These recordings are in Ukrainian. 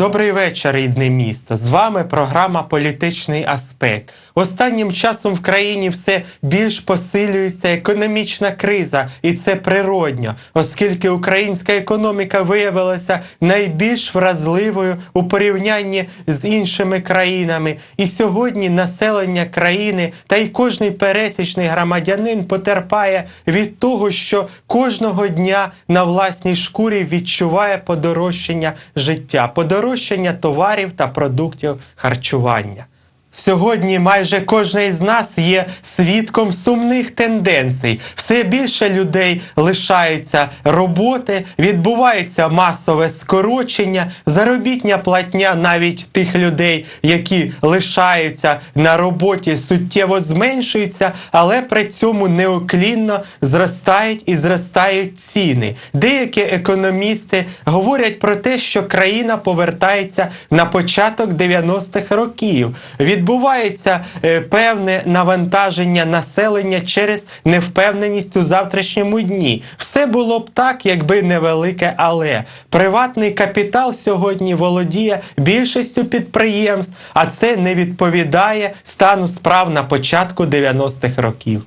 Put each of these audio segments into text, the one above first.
Добрий вечір, рідне місто. З вами програма Політичний аспект. Останнім часом в країні все більш посилюється економічна криза, і це природньо, оскільки українська економіка виявилася найбільш вразливою у порівнянні з іншими країнами. І сьогодні населення країни та й кожний пересічний громадянин потерпає від того, що кожного дня на власній шкурі відчуває подорожчання життя, подорожчання товарів та продуктів харчування. Сьогодні майже кожен із нас є свідком сумних тенденцій. Все більше людей лишаються роботи, відбувається масове скорочення, заробітня платня навіть тих людей, які лишаються на роботі, суттєво зменшується, але при цьому неуклінно зростають і зростають ціни. Деякі економісти говорять про те, що країна повертається на початок 90-х років. Відбувається е, певне навантаження населення через невпевненість у завтрашньому дні. Все було б так, якби невелике, але приватний капітал сьогодні володіє більшістю підприємств, а це не відповідає стану справ на початку 90-х років.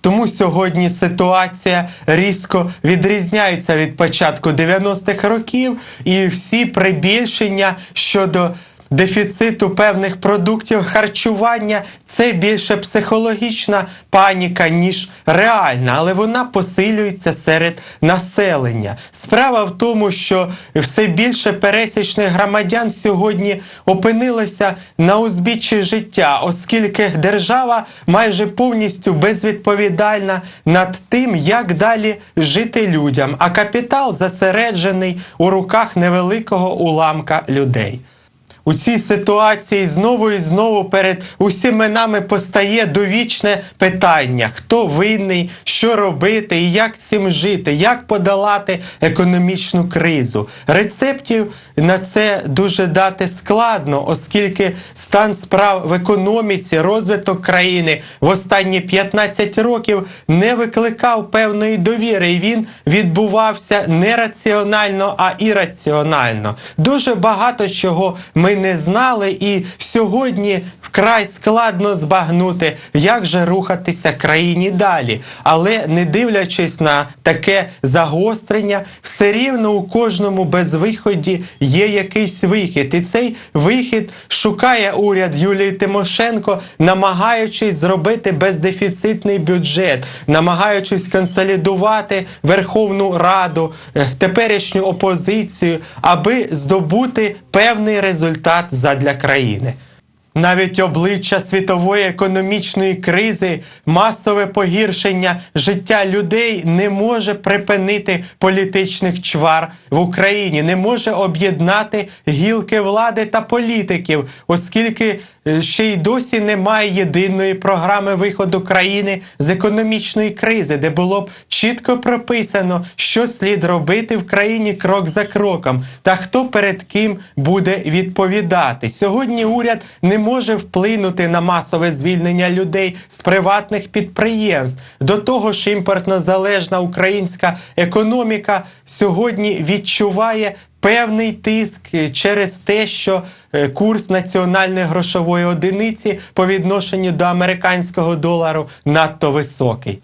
Тому сьогодні ситуація різко відрізняється від початку 90-х років, і всі прибільшення щодо дефіциту певних продуктів харчування це більше психологічна паніка, ніж реальна, але вона посилюється серед населення. Справа в тому, що все більше пересічних громадян сьогодні опинилися на узбіччі життя, оскільки держава майже повністю безвідповідальна над тим, як далі жити людям, а капітал засереджений у руках невеликого уламка людей. У цій ситуації знову і знову перед усіма нами постає довічне питання: хто винний, що робити і як цим жити, як подолати економічну кризу. Рецептів на це дуже дати складно, оскільки стан справ в економіці, розвиток країни в останні 15 років не викликав певної довіри, і він відбувався не раціонально, а ірраціонально. Дуже багато чого ми не знали, і сьогодні вкрай складно збагнути, як же рухатися країні далі. Але не дивлячись на таке загострення, все рівно у кожному безвиході є якийсь вихід. І цей вихід шукає уряд Юлії Тимошенко, намагаючись зробити бездефіцитний бюджет, намагаючись консолідувати Верховну Раду, е, теперішню опозицію, аби здобути певний результат задля країни. Навіть обличчя світової економічної кризи, масове погіршення життя людей не може припинити політичних чвар в Україні, не може об'єднати гілки влади та політиків, оскільки ще й досі немає єдиної програми виходу країни з економічної кризи, де було б чітко прописано, що слід робити в країні крок за кроком, та хто перед ким буде відповідати. Сьогодні уряд не може вплинути на масове звільнення людей з приватних підприємств. До того ж, імпортно залежна українська економіка сьогодні відчуває. Певний тиск через те, що е, курс національної грошової одиниці по відношенню до американського долару надто високий.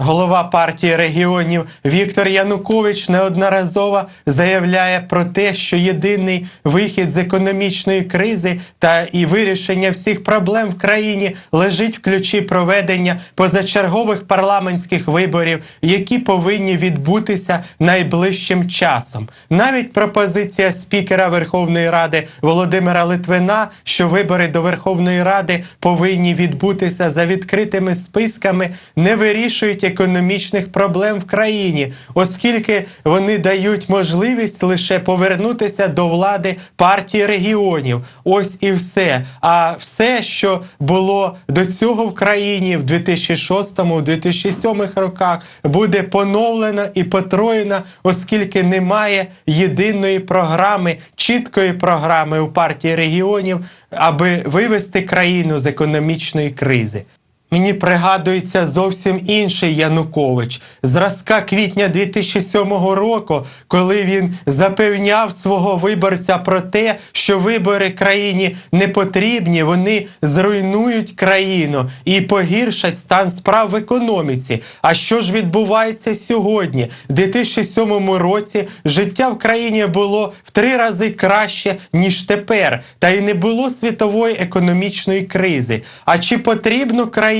Голова партії регіонів Віктор Янукович неодноразово заявляє про те, що єдиний вихід з економічної кризи та і вирішення всіх проблем в країні лежить в ключі проведення позачергових парламентських виборів, які повинні відбутися найближчим часом. Навіть пропозиція спікера Верховної Ради Володимира Литвина, що вибори до Верховної Ради повинні відбутися за відкритими списками, не вирішують економічних проблем в країні, оскільки вони дають можливість лише повернутися до влади партії регіонів. Ось і все. А все, що було до цього в країні в 2006-2007 роках, буде поновлено і потроєно, оскільки немає єдиної програми, чіткої програми у партії регіонів, аби вивести країну з економічної кризи. Мені пригадується зовсім інший Янукович, зразка квітня 2007 року, коли він запевняв свого виборця про те, що вибори країні не потрібні, вони зруйнують країну і погіршать стан справ в економіці. А що ж відбувається сьогодні? В 2007 році життя в країні було в три рази краще, ніж тепер, та й не було світової економічної кризи. А чи потрібно країні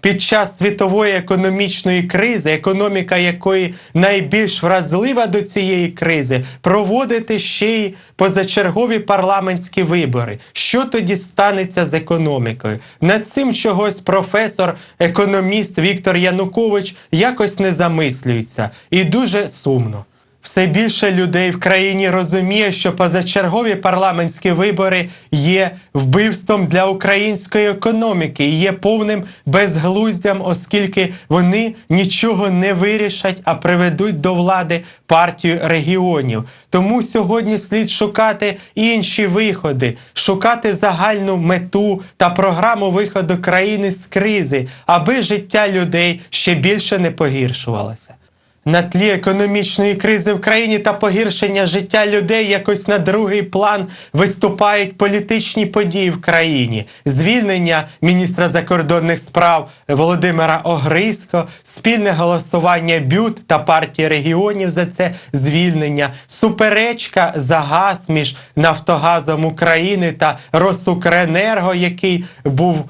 під час світової економічної кризи, економіка якої найбільш вразлива до цієї кризи, проводити ще й позачергові парламентські вибори? Що тоді станеться з економікою? Над цим чогось професор, економіст Віктор Янукович якось не замислюється, і дуже сумно. Все більше людей в країні розуміє, що позачергові парламентські вибори є вбивством для української економіки і є повним безглуздям, оскільки вони нічого не вирішать, а приведуть до влади партію регіонів. Тому сьогодні слід шукати інші виходи, шукати загальну мету та програму виходу країни з кризи, аби життя людей ще більше не погіршувалося. На тлі економічної кризи в країні та погіршення життя людей якось на другий план виступають політичні події в країні: звільнення міністра закордонних справ Володимира Огризко, спільне голосування БЮТ та партії регіонів за це звільнення, суперечка за газ між Нафтогазом України та Росукренерго, який був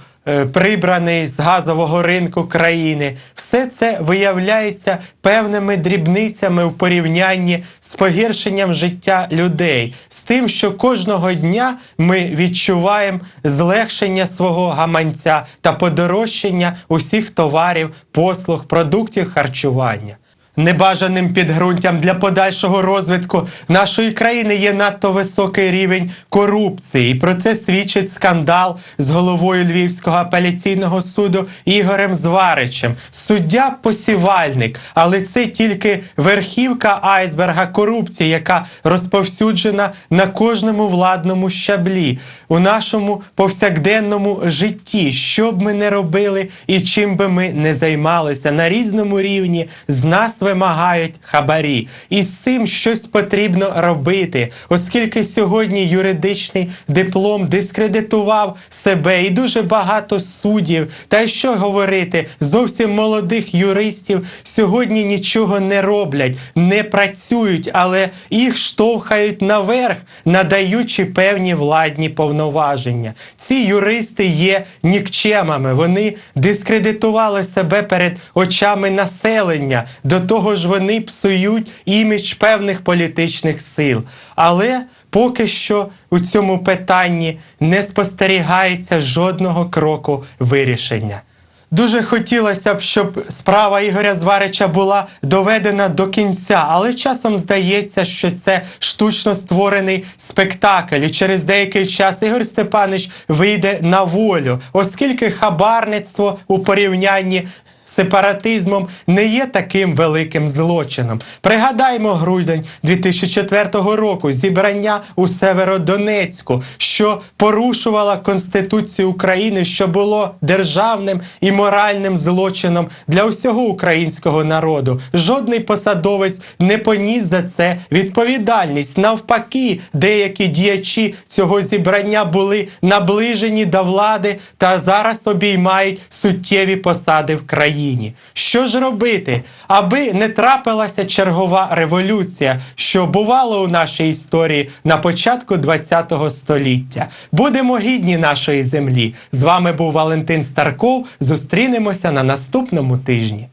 прибраний з газового ринку країни. Все це виявляється певними дрібницями в порівнянні з погіршенням життя людей, з тим, що кожного дня ми відчуваємо злегшення свого гаманця та подорожчання усіх товарів, послуг, продуктів харчування. Небажаним підґрунтям для подальшого розвитку нашої країни є надто високий рівень корупції. І про це свідчить скандал з головою Львівського апеляційного суду Ігорем Зваричем. Суддя посівальник, але це тільки верхівка айсберга корупції, яка розповсюджена на кожному владному щаблі у нашому повсякденному житті. Що б ми не робили і чим би ми не займалися на різному рівні, з нас вимагають хабарі. І з цим щось потрібно робити, оскільки сьогодні юридичний диплом дискредитував себе і дуже багато суддів. Та що говорити, зовсім молодих юристів сьогодні нічого не роблять, не працюють, але їх штовхають наверх, надаючи певні владні повноваження. Ці юристи є нікчемами. Вони дискредитували себе перед очами населення. До того ж, вони псують імідж певних політичних сил. Але поки що у цьому питанні не спостерігається жодного кроку вирішення. Дуже хотілося б, щоб справа Ігоря Зварича була доведена до кінця, але часом здається, що це штучно створений спектакль. І через деякий час Ігор Степанович вийде на волю, оскільки хабарництво у порівнянні сепаратизмом не є таким великим злочином. Пригадаймо грудень 2004 року зібрання у Северодонецьку, що порушувала Конституцію України, що було державним і моральним злочином для усього українського народу. Жодний посадовець не поніс за це відповідальність. Навпаки, деякі діячі цього зібрання були наближені до влади та зараз обіймають суттєві посади в країні. Що ж робити, аби не трапилася чергова революція, що бувало у нашій історії на початку ХХ століття? Будемо гідні нашої землі. З вами був Валентин Старков. Зустрінемося на наступному тижні.